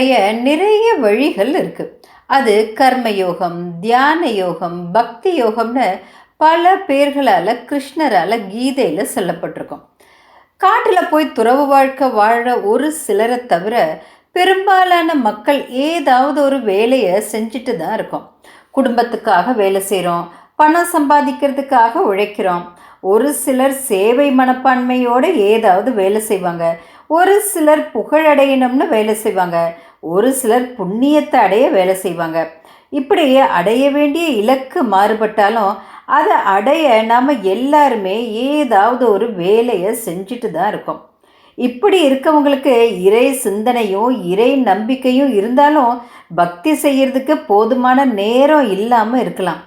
அடைய நிறைய வழிகள் இருக்கு. அது கர்ம யோகம் தியான யோகம் பக்தி யோகம்னு பல பேர்களால் கிருஷ்ணரால் கீதையில் சொல்லப்பட்டிருக்கும். காட்டில் போய் துறவு வாழ்க்கை வாழ ஒரு சிலரை தவிர பெரும்பாலான மக்கள் ஏதாவது ஒரு வேலையை செஞ்சுட்டு தான் இருக்கோம். குடும்பத்துக்காக வேலை செய்கிறோம் பணம் சம்பாதிக்கிறதுக்காக உழைக்கிறோம். ஒரு சிலர் சேவை மனப்பான்மையோடு ஏதாவது வேலை செய்வாங்க. ஒரு சிலர் புகழடையணும்னு வேலை செய்வாங்க. ஒரு சிலர் புண்ணியத்தை அடைய வேலை செய்வாங்க. இப்படி அடைய வேண்டிய இலக்கு மாறுபட்டாலும் அதை அடைய நாம் எல்லாருமே ஏதாவது ஒரு வேலையை செஞ்சுட்டு தான் இருக்கோம். இப்படி இருக்கவங்களுக்கு இறை சிந்தனையும் இறை நம்பிக்கையும் இருந்தாலும் பக்தி செய்கிறதுக்கு போதுமான நேரம் இல்லாமல் இருக்கலாம்.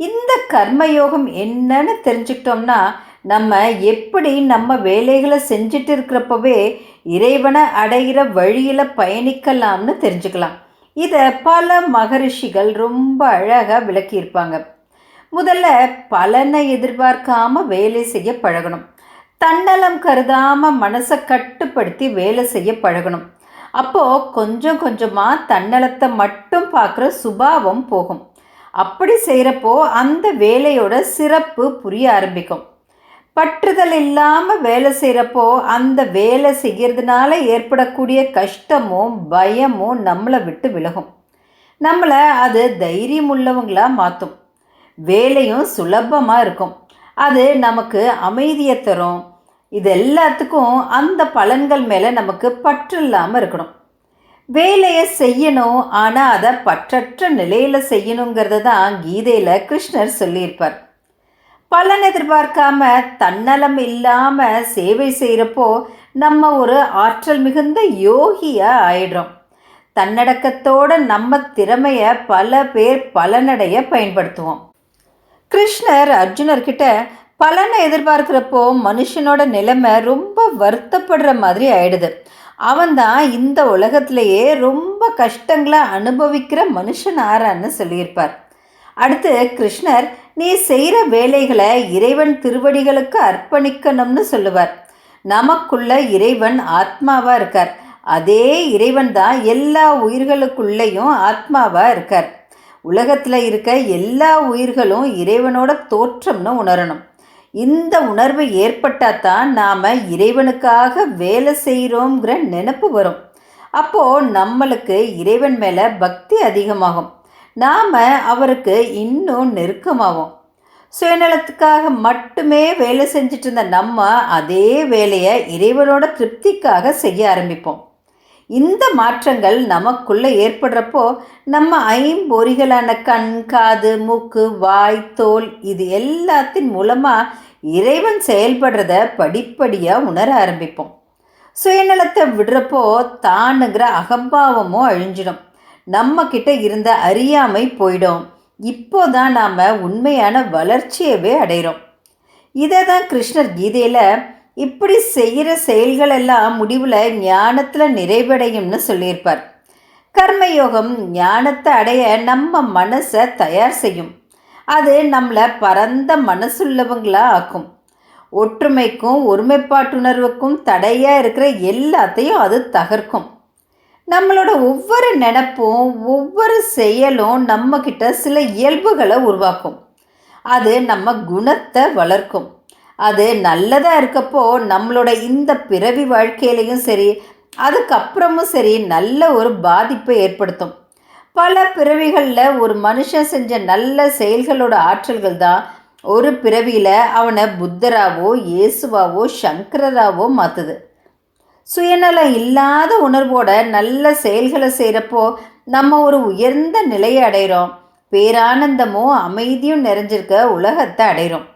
இந்த கர்மயோகம் என்னன்னு தெரிஞ்சுக்கிட்டோம்னா நம்ம எப்படி நம்ம வேலைகளை செஞ்சுட்டு இருக்கிறப்பவே இறைவனை அடைகிற வழியில் பயணிக்கலாம்னு தெரிஞ்சுக்கலாம். இதை பல மகரிஷிகள் ரொம்ப அழகாக விளக்கியிருப்பாங்க. முதல்ல பலனை எதிர்பார்க்காம வேலை செய்ய பழகணும். தன்னலம் கருதாமல் மனசை கட்டுப்படுத்தி வேலை செய்ய பழகணும். அப்போது கொஞ்சம் கொஞ்சமாக தன்னலத்தை மட்டும் பார்க்குற சுபாவம் போகும். அப்படி செய்கிறப்போ அந்த வேலையோட சிறப்பு புரிய ஆரம்பிக்கும். பற்றுதல் இல்லாமல் வேலை செய்கிறப்போ அந்த வேலை செய்கிறதுனால ஏற்படக்கூடிய கஷ்டமும் பயமும் நம்மளை விட்டு விலகும். நம்மளை அது தைரியம் உள்ளவங்களாக மாற்றும் வேலையும் சுலபமாக இருக்கும். அது நமக்கு அமைதியை தரும். இது எல்லாத்துக்கும் அந்த பலன்கள் மேலே நமக்கு பற்று இல்லாமல் இருக்கணும். வேலையை செய்யணும் ஆனால் அதை பற்றற்ற நிலையில் செய்யணுங்கிறது தான் கீதையில் கிருஷ்ணர் சொல்லியிருப்பார். பலன் எதிர்பார்க்காம தன்னலம் இல்லாமல் சேவை செய்கிறப்போ நம்ம ஒரு ஆற்றல் மிகுந்த யோகியாக ஆயிடுறோம். தன்னடக்கத்தோட நம்ம திறமையை பல பேர் பலனடைய பயன்படுத்துவோம். கிருஷ்ணர் அர்ஜுனர்கிட்ட பலனை எதிர்பார்க்குறப்போ மனுஷனோட நிலைமை ரொம்ப வருத்தப்படுற மாதிரி ஆயிடுது. அவன் தான் இந்த உலகத்திலேயே ரொம்ப கஷ்டங்களை அனுபவிக்கிற மனுஷன் ஆறான்னு சொல்லியிருப்பார். அடுத்து கிருஷ்ணர் நீ செய்கிற வேலைகளை இறைவன் திருவடிகளுக்கு அர்ப்பணிக்கணும்னு சொல்லுவார். நமக்குள்ள இறைவன் ஆத்மாவாக இருக்கார். அதே இறைவன் தான் எல்லா உயிர்களுக்குள்ளேயும் ஆத்மாவாக இருக்கார். உலகத்தில் இருக்க எல்லா உயிர்களும் இறைவனோட தோற்றம்னு உணரணும். இந்த உணர்வு ஏற்பட்டால் தான் நாம் இறைவனுக்காக வேலை செய்கிறோங்கிற நினப்பு வரும். அப்போது நம்மளுக்கு இறைவன் மேலே பக்தி அதிகமாகும். நாம் அவருக்கு இன்னும் நெருக்கமாகும் சுயநலத்துக்காக மட்டுமே வேலை செஞ்சுட்டு இருந்த நம்ம அதே வேலையை இறைவனோட திருப்திக்காக செய்ய ஆரம்பிப்போம். இந்த மாற்றங்கள் நமக்குள்ளே ஏற்படுறப்போ நம்ம ஐம்பொறிகளான கண் காது மூக்கு வாய் தோல் இது எல்லாத்தின் மூலமாக இறைவன் செயல்படுறத படிப்படியாக உணர ஆரம்பிப்போம். சுயநலத்தை விடுறப்போ தானுங்கிற அகம்பாவமும் அழிஞ்சிடும். நம்ம கிட்ட இருந்த அறியாமை போயிடும். இப்போ தான் நாம் உண்மையான வளர்ச்சியவே அடைகிறோம் இதை தான் கிருஷ்ணர் கீதையில் இப்படி செய்கிற செயல்கள் எல்லாம் முடிவில் ஞானத்தில் நிறைவடையும்னு சொல்லியிருப்பார். கர்மயோகம் ஞானத்தை அடைய நம்ம மனசை தயார் செய்யும். அது நம்மளை பரந்த மனசுள்ளவங்களாக ஆக்கும். ஒற்றுமைக்கும் ஒருமைப்பாட்டுணர்வுக்கும் தடையாக இருக்கிற எல்லாத்தையும் அது தகர்க்கும். நம்மளோட ஒவ்வொரு நினப்பும் ஒவ்வொரு செயலும் நம்மக்கிட்ட சில இயல்புகளை உருவாக்கும். அது நம்ம குணத்தை வளர்க்கும். அது நல்லதாக இருக்கப்போ நம்மளோட இந்த பிறவி வாழ்க்கையிலையும் சரி அதுக்கப்புறமும் சரி நல்ல ஒரு பாதிப்பை ஏற்படுத்தும். பல பிறவிகளில் ஒரு மனுஷன் செஞ்ச நல்ல செயல்களோட ஆற்றல்கள் தான் ஒரு பிறவியில் அவனை புத்தராவோ இயேசுவாவோ சங்கரராவோ மாற்றுது சுயநலம் இல்லாத உணர்வோட நல்ல செயல்களை செய்கிறப்போ நம்ம ஒரு உயர்ந்த நிலையை அடைகிறோம் பேரானந்தமும் அமைதியும் நிறைஞ்சிருக்க உலகத்தை அடைகிறோம்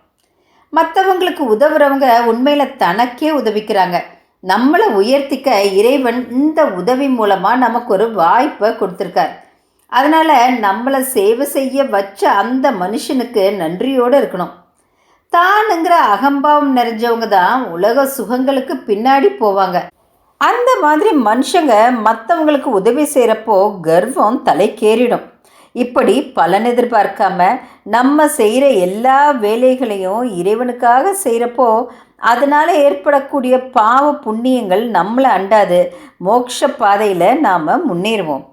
மற்றவங்களுக்கு உதவுறவங்க உண்மையில் தனக்கே உதவிக்கிறாங்க. நம்மளை உயர்த்திக்க இறைவன் இந்த உதவி மூலமாக நமக்கு ஒரு வாய்ப்பை கொடுத்துருக்கார். அதனால் நம்மளை சேவை செய்ய வச்ச அந்த மனுஷனுக்கு நன்றியோடு இருக்கணும். தானுங்கிற அகம்பாவம் நிறைஞ்சவங்க தான் உலக சுகங்களுக்கு பின்னாடி போவாங்க. அந்த மாதிரி மனுஷங்க மற்றவங்களுக்கு உதவி செய்கிறப்போ கர்வம் தலைக்கேறிடும். இப்படி பலன் எதிர்பார்க்காம நம்ம செய்கிற எல்லா வேலைகளையும் இறைவனுக்காக செய்கிறப்போ அதனால் ஏற்படக்கூடிய பாவ புண்ணியங்கள் நம்மளை அண்டாது. மோட்ச பாதையில் நாம் முன்னேறுவோம்.